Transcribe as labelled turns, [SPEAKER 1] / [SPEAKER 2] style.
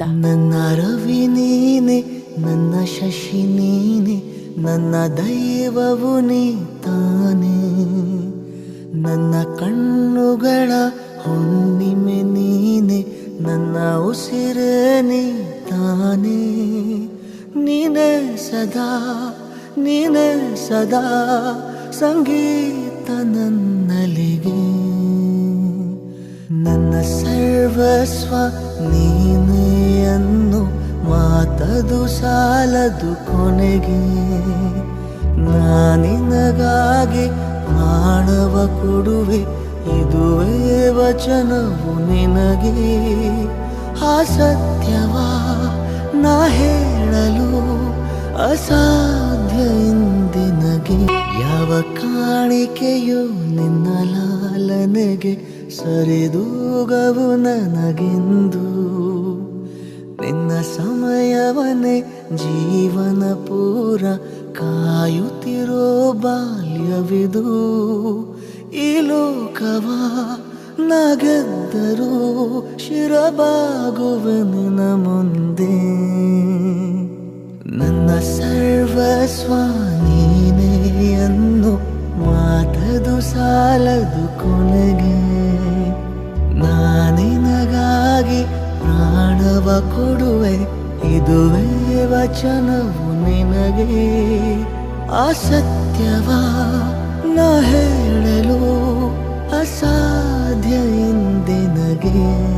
[SPEAKER 1] ನನ್ನ ರವಿ ನೀನೆ, ನನ್ನ ಶಶಿ ನೀನೆ, ನನ್ನ ದೈವವು ನೀ ತಾನೆ. ನನ್ನ ಕಣ್ಣುಗಳ ಹೊನ್ನಿಮೆ ನೀನೆ, ನನ್ನ ಉಸಿರೇ ನೀ ತಾನೆ. ನೀನೆ ಸದಾ ನೀನೆ ಸದಾ ಸಂಗೀತ ನನ್ನಲಿಗೆ. ನನ್ನ ಸರ್ವಸ್ವ ನೀನೇ. ಮಾತದು ಸಾಲದು ಕೊನೆಗೆ ನಾನಿನಗಾಗಿ ಪ್ರಾಣವ ಕೊಡುವೆ, ಇದುವೇ ವಚನವು ನಿನಗೆ. ಆ ಸತ್ಯವ ನಾ ಹೇಳಲು ಅಸಾಧ್ಯ ಇಂದಿನಗೆ. ಯಾವ ಕಾಣಿಕೆಯು ನಿನ್ನ ಲಾಲನೆಗೆ ಸರಿದೂಗವು ನನಗೆಂದು. ನಿನ್ನ ಸಮಯವನೇ ಜೀವನ ಪೂರ ಕಾಯುತ್ತಿರೋ ಬಾಲ್ಯವಿದು. ಈ ಲೋಕವ ನಗದ್ದರೂ ಶಿರಬಾಗುವೆ ನಿನ್ನ ಮುಂದೆ. ನನ್ನ ಸರ್ವಸ್ವ ನೀನೇ ಅನ್ನು ಮಾತದು ಸಾಲದು ಕೊನೆಗೆ. ಪ್ರಾಣವ ಕೊಡುವೆ ಇದುವೇ ವಚನವು ನಿನಗೆ. ಅಸತ್ಯವ ನ ಹೇಳಲು ಅಸಾಧ್ಯ ಇಂದಿನಗೆ.